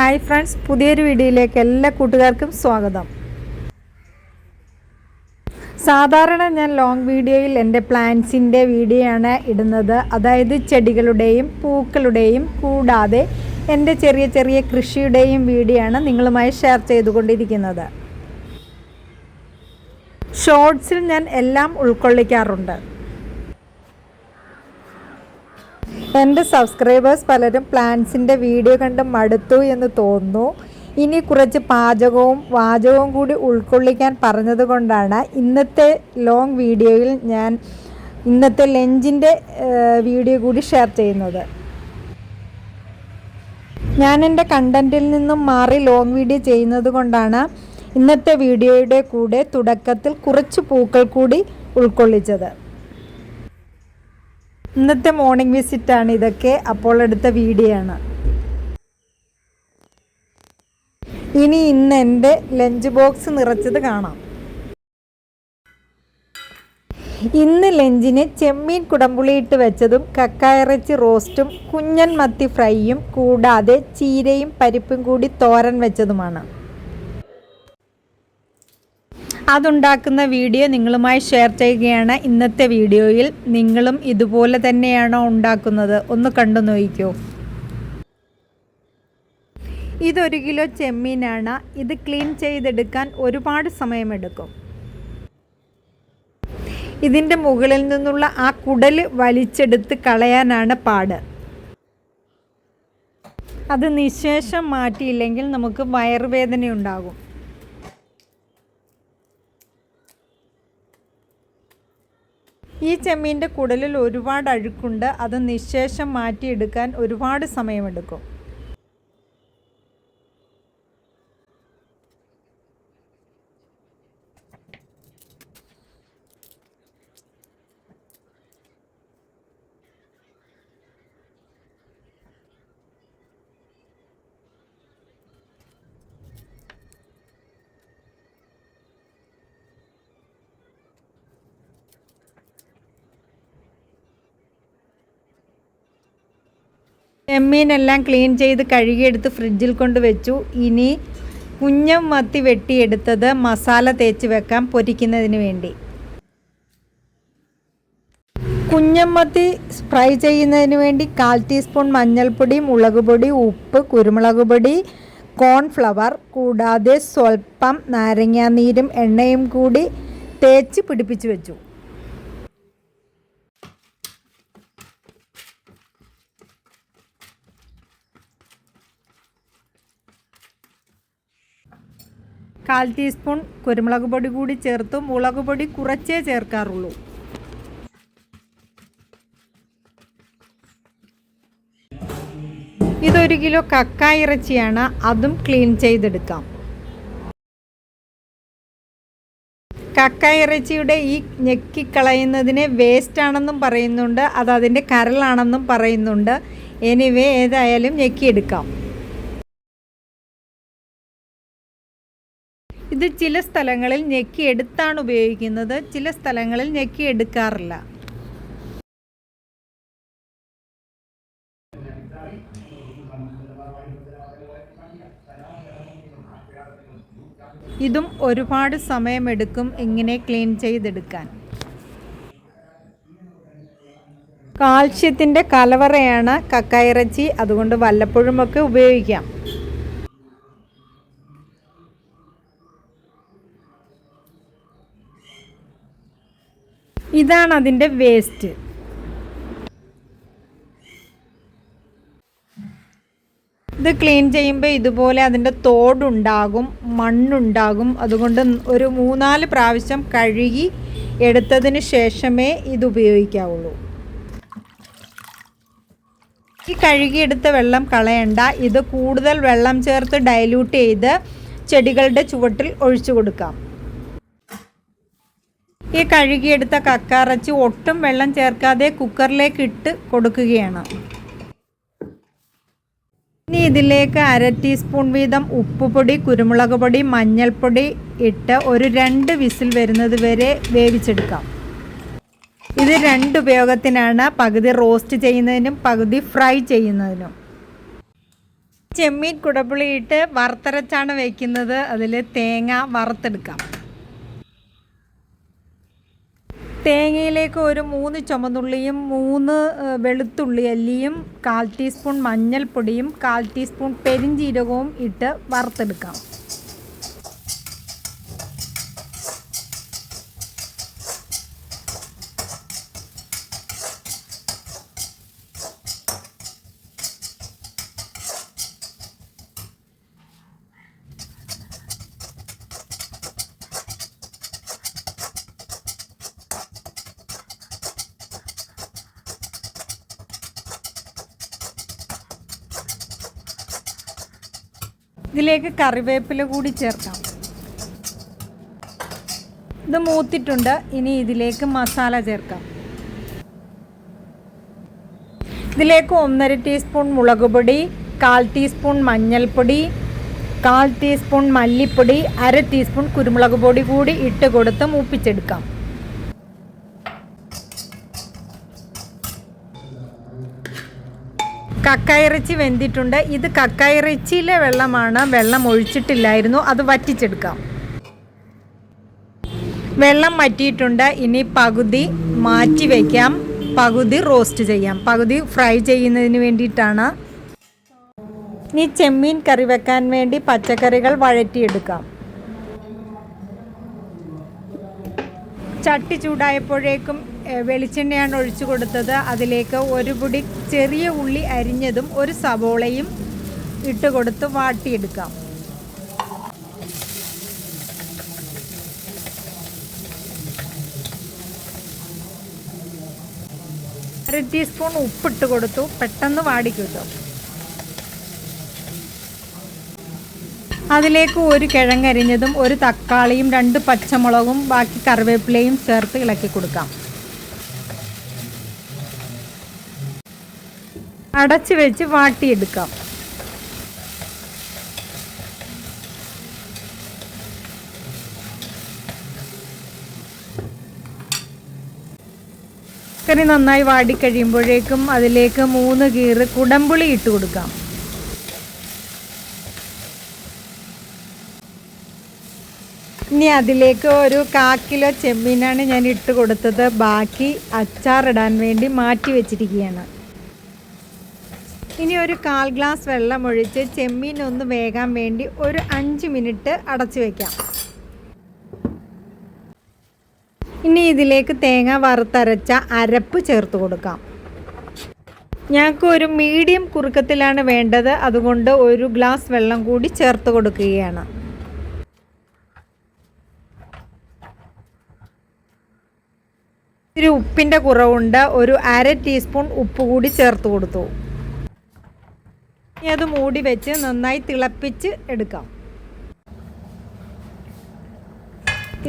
Hi friends പുതിയൊരു വീഡിയോയിലേക്ക് എല്ലാ കൂട്ടുകാർക്കും സ്വാഗതം. സാധാരണ ഞാൻ ലോങ് വീഡിയോയിൽ എന്റെ പ്ലാന്റ്സിന്റെ വീഡിയോ ആണ് ഇടുന്നത്. അതായത് ചെടികളുടെയും പൂക്കളുടെയും കൂടാതെ എന്റെ ചെറിയ ചെറിയ കൃഷിയുടെയും വീഡിയോ ആണ് നിങ്ങളുമായി ഷെയർ ചെയ്തുകൊണ്ടിരിക്കുന്നത്. ഷോർട്സിൽ ഞാൻ എല്ലാം ഉൾക്കൊള്ളിക്കാറുണ്ട്. എന്റെ സബ്സ്ക്രൈബേഴ്സ് പലരും പ്ലാൻസിന്റെ വീഡിയോ കണ്ട് മടുത്തു എന്ന് തോന്നുന്നു. ഇനി കുറച്ച് പാചകവും വാചകവും കൂടി ഉൾക്കൊള്ളിക്കാൻ പറഞ്ഞതുകൊണ്ടാണ് ഇന്നത്തെ ലോങ് വീഡിയോയിൽ ഞാൻ ഇന്നത്തെ ലഞ്ചിന്റെ വീഡിയോ കൂടി ഷെയർ ചെയ്യുന്നത്. ഞാൻ എന്റെ കണ്ടന്റിൽ നിന്നും മാറി ലോങ് വീഡിയോ ചെയ്യുന്നത് കൊണ്ടാണ് ഇന്നത്തെ വീഡിയോയുടെ കൂടെ തുടക്കത്തിൽ കുറച്ച് പൂക്കൾ കൂടി ഉൾക്കൊള്ളിച്ചത്. ഇന്നത്തെ മോർണിംഗ് വിസിറ്റ് ആണ് ഇതൊക്കെ. അപ്പോൾ എടുത്ത വീഡിയോ ആണ്. ഇനി ഇന്ന് എന്റെ ലഞ്ച് ബോക്സ് നിറച്ചത് കാണാം. ഇന്ന് ലഞ്ചിന് ചെമ്മീൻ കുടംപുളിയിട്ട് വെച്ചതും കക്കായിറച്ചി റോസ്റ്റും കുഞ്ഞൻ മത്തി ഫ്രൈയും കൂടാതെ ചീരയും പരിപ്പും കൂടി തോരൻ വെച്ചതുമാണ്. അതുണ്ടാക്കുന്ന വീഡിയോ നിങ്ങളുമായി ഷെയർ ചെയ്യുകയാണ്. ഇന്നത്തെ വീഡിയോയിൽ നിങ്ങളും ഇതുപോലെ തന്നെയാണോ ഉണ്ടാക്കുന്നത്? ഒന്ന് കണ്ടു നോക്കിക്കോ. ഇതൊരു കിലോ ചെമ്മീനാണ്. ഇത് ക്ലീൻ ചെയ്തെടുക്കാൻ ഒരുപാട് സമയമെടുക്കും. ഇതിന്റെ മുകളിൽ നിന്നുള്ള ആ കുടൽ വലിച്ചെടുത്ത് കളയാനാണ് പാട്. അത് നിശേഷം മാറ്റിയില്ലെങ്കിൽ നമുക്ക് വയറുവേദന ഉണ്ടാകും ഈ ചെമ്മീന്റെ കുടലിൽ ഒരുപാട് അഴുക്കുണ്ട്. അത് നിശേഷം മാറ്റിയെടുക്കാൻ ഒരുപാട് സമയമെടുക്കും. ചെമ്മീനെല്ലാം ക്ലീൻ ചെയ്ത് കഴുകിയെടുത്ത് ഫ്രിഡ്ജിൽ കൊണ്ട് വെച്ചു. ഇനി കുഞ്ഞം മത്തി വെട്ടിയെടുത്തത് മസാല തേച്ച് വെക്കാം പൊരിക്കുന്നതിന് വേണ്ടി. കുഞ്ഞമ്മത്തി ഫ്രൈ ചെയ്യുന്നതിന് വേണ്ടി കാൽ ടീസ്പൂൺ മഞ്ഞൾപ്പൊടി മുളക് പൊടി ഉപ്പ് കുരുമുളക് പൊടി കോൺഫ്ലവർ കൂടാതെ സ്വൽപ്പം നാരങ്ങാനീരും എണ്ണയും കൂടി തേച്ച് പിടിപ്പിച്ച് വെച്ചു. കാൽ ടീസ്പൂൺ കുരുമുളക് പൊടി കൂടി ചേർത്തു മുളക് പൊടി കുറച്ചേ ചേർക്കാറുള്ളൂ. ഇതൊരു കിലോ കക്ക ഇറച്ചിയാണ് അതും ക്ലീൻ ചെയ്തെടുക്കാം. കക്ക ഇറച്ചിയുടെ ഈ ഞെക്കിക്കളയുന്നതിനെ വേസ്റ്റ് ആണെന്നും പറയുന്നുണ്ട് അത് അതിന്റെ കരളാണെന്നും പറയുന്നുണ്ട്. എനിവേ ഏതായാലും ഞെക്കിയെടുക്കാം. ഇത് ചില സ്ഥലങ്ങളിൽ ഞെക്കി എടുത്താണ് ഉപയോഗിക്കുന്നത്. ചില സ്ഥലങ്ങളിൽ ഞെക്കി എടുക്കാറില്ല. ഇതും ഒരുപാട് സമയമെടുക്കും ഇങ്ങനെ ക്ലീൻ ചെയ്തെടുക്കാൻ. കാൽഷ്യത്തിന്റെ കലവറയാണ് കക്കയിറച്ചി. അതുകൊണ്ട് വല്ലപ്പോഴുമൊക്കെ ഉപയോഗിക്കാം. ഇതാണ് അതിന്റെ വേസ്റ്റ്. ഇത് ക്ലീൻ ചെയ്യുമ്പോൾ ഇതുപോലെ അതിന്റെ തോടുണ്ടാകും മണ്ണുണ്ടാകും. അതുകൊണ്ട് ഒരു മൂന്നാൽ പ്രാവശ്യം കഴുകി എടുത്തതിന് ശേഷമേ ഇത് ഉപയോഗിക്കാവുള്ളൂ. ഈ കഴുകിയെടുത്ത വെള്ളം കളയണ്ട. ഇത് കൂടുതൽ വെള്ളം ചേർത്ത് ഡൈല്യൂട്ട് ചെയ്ത് ചെടികളുടെ ചുവട്ടിൽ ഒഴിച്ചു കൊടുക്കാം. ഈ കഴുകിയെടുത്ത കക്കാറച്ചി ഒട്ടും വെള്ളം ചേർക്കാതെ കുക്കറിലേക്ക് ഇട്ട് കൊടുക്കുകയാണ്. ഇനി ഇതിലേക്ക് അര ടീസ്പൂൺ വീതം ഉപ്പുപൊടി കുരുമുളക് പൊടി മഞ്ഞൾപ്പൊടി ഇട്ട് ഒരു രണ്ട് വിസിൽ വരുന്നത് വരെ വേവിച്ചെടുക്കാം. ഇത് രണ്ട് ഉപയോഗത്തിനാണ് പകുതി റോസ്റ്റ് ചെയ്യുന്നതിനും പകുതി ഫ്രൈ ചെയ്യുന്നതിനും. ചെമ്മീൻ കുടപ്പുളിയിട്ട് വറുത്തരച്ചാണ് വയ്ക്കുന്നത് അതിൽ തേങ്ങ വറുത്തെടുക്കാം. തേങ്ങയിലേക്ക് ഒരു മൂന്ന് ചുമന്നുള്ളിയും മൂന്ന് വെളുത്തുള്ളി അല്ലിയും കാൽ ടീസ്പൂൺ മഞ്ഞൾപ്പൊടിയും കാൽ ടീസ്പൂൺ പെരിഞ്ചീരകവും ഇട്ട് വറുത്തെടുക്കാം. ഇതിലേക്ക് കറിവേപ്പില കൂടി ചേർക്കാം. ഇത് മൂത്തിട്ടുണ്ട്. ഇനി ഇതിലേക്ക് മസാല ചേർക്കാം. ഇതിലേക്ക് ഒന്നര ടീസ്പൂൺ മുളക് പൊടി കാൽ ടീസ്പൂൺ മഞ്ഞൾപ്പൊടി കാൽ ടീസ്പൂൺ മല്ലിപ്പൊടി അര ടീസ്പൂൺ കുരുമുളക് പൊടി കൂടി ഇട്ട് കൊടുത്ത് മൂപ്പിച്ചെടുക്കാം. കക്കയിറച്ചി വെന്തിട്ടുണ്ട്. ഇത് കക്കയിറച്ചിയിലെ വെള്ളമാണ്. വെള്ളം ഒഴിച്ചിട്ടില്ലായിരുന്നു. അത് വറ്റിച്ചെടുക്കാം. വെള്ളം വറ്റിയിട്ടുണ്ട്. ഇനി പകുതി മാറ്റി വയ്ക്കാം പകുതി റോസ്റ്റ് ചെയ്യാം. പകുതി ഫ്രൈ ചെയ്യുന്നതിന് വേണ്ടിയിട്ടാണ്. ഇനി ചെമ്മീൻ കറി വെക്കാൻ വേണ്ടി പച്ചക്കറികൾ വഴറ്റിയെടുക്കാം. ചട്ടി ചൂടായപ്പോഴേക്കും വെളിച്ചെണ്ണയാണ് ഒഴിച്ചു കൊടുത്തത്. അതിലേക്ക് ഒരു പൊടി ചെറിയ ഉള്ളി അരിഞ്ഞതും ഒരു സവോളയും ഇട്ട് കൊടുത്ത് വാട്ടിയെടുക്കാം. അര ടീസ്പൂൺ ഉപ്പിട്ട് കൊടുത്തു. പെട്ടെന്ന് വാടിക്കിട്ടും അതിലേക്ക് ഒരു കിഴങ്ങരിഞ്ഞതും ഒരു തക്കാളിയും രണ്ട് പച്ചമുളകും ബാക്കി കറിവേപ്പിലയും ചേർത്ത് ഇളക്കി കൊടുക്കാം. അടച്ചു വെച്ച് വാട്ടിയെടുക്കാം. കറി നന്നായി വാടിക്കഴിയുമ്പോഴേക്കും അതിലേക്ക് മൂന്ന് കീറ് കുടംപുളി ഇട്ട് കൊടുക്കാം. ഇനി അതിലേക്ക് ഒരു കാ കിലോ ചെമ്മീനാണ് ഞാൻ ഇട്ട് കൊടുത്തത്. ബാക്കി അച്ചാറിടാൻ വേണ്ടി മാറ്റി വെച്ചിരിക്കുകയാണ്. ഇനി ഒരു കാൽ ഗ്ലാസ് വെള്ളം ഒഴിച്ച് ചെമ്മീൻ ഒന്ന് വേകാൻ വേണ്ടി ഒരു അഞ്ച് മിനിറ്റ് അടച്ചു വയ്ക്കാം ഇനി ഇതിലേക്ക് തേങ്ങ വറുത്തരച്ച അരപ്പ് ചേർത്ത് കൊടുക്കാം. ഞങ്ങൾക്ക് ഒരു മീഡിയം കുറുക്കത്തിലാണ് വേണ്ടത്. അതുകൊണ്ട് ഒരു ഗ്ലാസ് വെള്ളം കൂടി ചേർത്ത് കൊടുക്കുകയാണ്. ഇത്തിരി ഉപ്പിന്റെ കുറവുണ്ട്. ഒരു അര ടീസ്പൂൺ ഉപ്പ് കൂടി ചേർത്ത് കൊടുത്തു. ഇനി അത് മൂടി വെച്ച് നന്നായി തിളപ്പിച്ച് എടുക്കാം.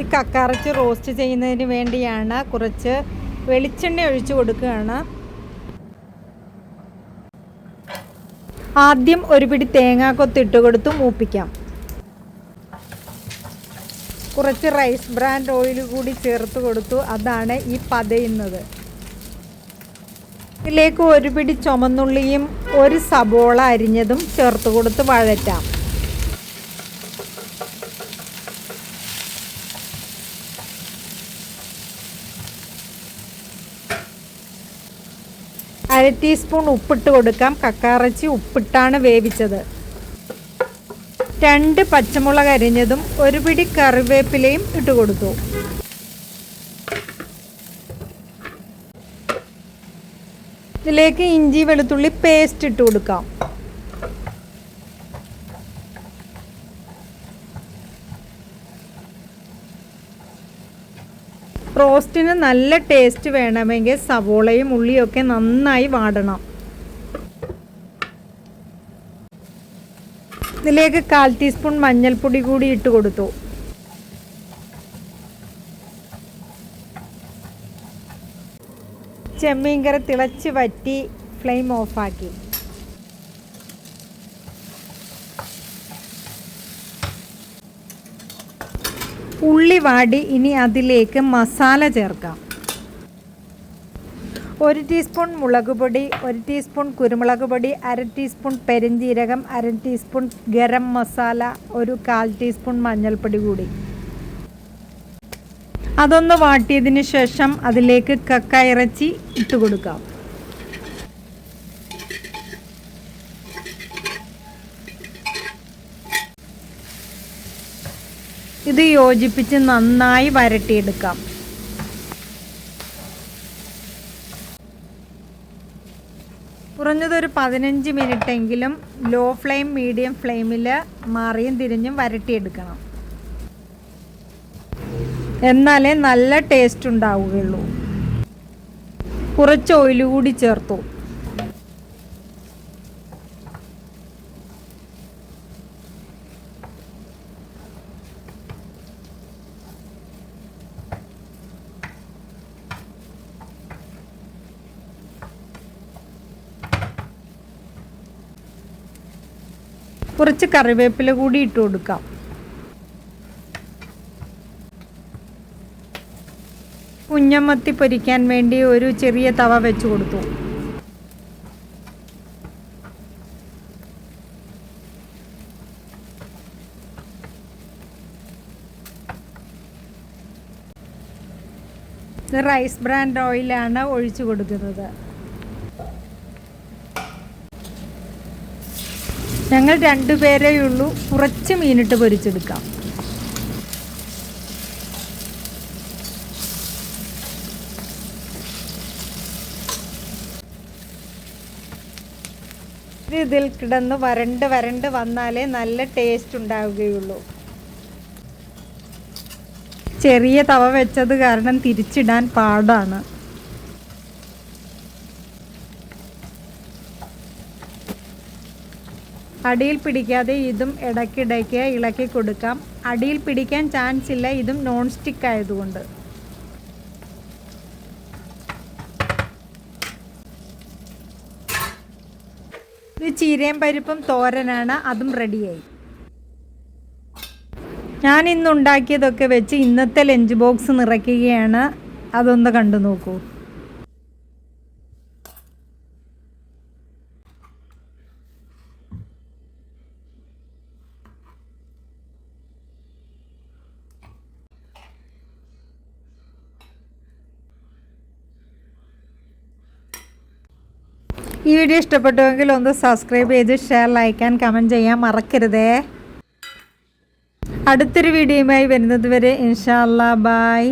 ഈ കക്കറച്ച് റോസ്റ്റ് ചെയ്യുന്നതിന് വേണ്ടിയാണ് കുറച്ച് വെളിച്ചെണ്ണ ഒഴിച്ചു കൊടുക്കുകയാണ്. ആദ്യം ഒരു പിടി തേങ്ങാക്കൊത്ത് ഇട്ട് കൊടുത്ത് മൂപ്പിക്കാം. കുറച്ച് റൈസ് ബ്രാൻഡ് ഓയിൽ കൂടി ചേർത്ത് കൊടുത്തു. അതാണ് ഈ പതയുന്നത്. ഇതിലേക്ക് ഒരു പിടി ചുമന്നുള്ളിയും ഒരു സബോള അരിഞ്ഞതും ചേർത്ത് കൊടുത്ത് വഴറ്റാം. അര ടീസ്പൂൺ ഉപ്പിട്ട് കൊടുക്കാം. കക്കാറച്ചി ഉപ്പിട്ടാണ് വേവിച്ചത്. രണ്ട് പച്ചമുളക് അരിഞ്ഞതും ഒരു പിടി കറിവേപ്പിലയും ഇട്ട് കൊടുത്തു. ഇതിലേക്ക് ഇഞ്ചി വെളുത്തുള്ളി പേസ്റ്റ് ഇട്ട് കൊടുക്കാം. റോസ്റ്റിന് നല്ല ടേസ്റ്റ് വേണമെങ്കിൽ സവോളയും ഉള്ളിയൊക്കെ നന്നായി വാടണം. ഇതിലേക്ക് കാൽ ടീസ്പൂൺ മഞ്ഞൾപ്പൊടി കൂടി ഇട്ട് കൊടുത്തു. ചെമ്മീൻ കറി തിളച്ച് വറ്റി ഫ്ലെയിം ഓഫാക്കി. ഉള്ളി വാടി ഇനി അതിലേക്ക് മസാല ചേർക്കാം. ഒരു ടീസ്പൂൺ മുളക് പൊടി ഒരു ടീസ്പൂൺ കുരുമുളക് പൊടി അര ടീസ്പൂൺ പെരിഞ്ജീരകം അര ടീസ്പൂൺ ഗരം മസാല ഒരു കാൽ ടീസ്പൂൺ മഞ്ഞൾപ്പൊടി കൂടി. അതൊന്ന് വാട്ടിയതിന് ശേഷം അതിലേക്ക് കക്ക ഇറച്ചി ഇട്ട് കൊടുക്കാം. ഇത് യോജിപ്പിച്ച് നന്നായി വരട്ടിയെടുക്കാം. കുറഞ്ഞതൊരു പതിനഞ്ച് മിനിറ്റെങ്കിലും ലോ ഫ്ലെയിം മീഡിയം ഫ്ലെയിമിൽ മാറിയും തിരിഞ്ഞും വരട്ടിയെടുക്കണം. എന്നാലേ നല്ല ടേസ്റ്റ് ഉണ്ടാവുകയുള്ളൂ. കുറച്ച് ഓയിൽ കൂടി ചേർത്തു. കുറച്ച് കറിവേപ്പില കൂടി ഇട്ട് കൊടുക്കാം. കുഞ്ഞമത്തി പൊരിക്കാൻ വേണ്ടി ഒരു ചെറിയ തവ വെച്ച് കൊടുത്തു. റൈസ് ബ്രാൻഡ് ഓയിലാണ് ഒഴിച്ചു കൊടുക്കുന്നത്. ഞങ്ങൾ രണ്ടുപേരേ ഉള്ളൂ. കുറച്ച് മീനിട്ട് പൊരിച്ചെടുക്കാം. ഇതിൽ കിടന്ന് വരണ്ട് വരണ്ട് വന്നാലേ നല്ല ടേസ്റ്റ് ഉണ്ടാവുകയുള്ളൂ. ചെറിയ തവ വെച്ചത് കാരണം തിരിച്ചിടാൻ പാടാണ്. അടിയിൽ പിടിക്കാതെ ഇതും ഇടയ്ക്കിടയ്ക്ക് ഇളക്കി കൊടുക്കാം. അടിയിൽ പിടിക്കാൻ ചാൻസ് ഇല്ല ഇതും നോൺ സ്റ്റിക്ക് ആയതുകൊണ്ട്. ഇത് ചീരയും പരിപ്പും തോരനാണ്. അതും റെഡിയായി ഞാൻ ഇന്ന് ഉണ്ടാക്കിയതൊക്കെ വെച്ച് ഇന്നത്തെ ലഞ്ച് ബോക്സ് നിറയ്ക്കുകയാണ്. അതൊന്ന് കണ്ടു നോക്കൂ. ഈ വീഡിയോ ഇഷ്ടപ്പെട്ടുവെങ്കിൽ ഒന്ന് സബ്സ്ക്രൈബ് ചെയ്ത് ഷെയർ ലൈക്ക് ആൻഡ് കമന്റ് ചെയ്യാൻ മറക്കരുതേ. അടുത്തൊരു വീഡിയോയുമായി വരുന്നത് വരെ ഇൻഷാ അല്ലാ ബായ്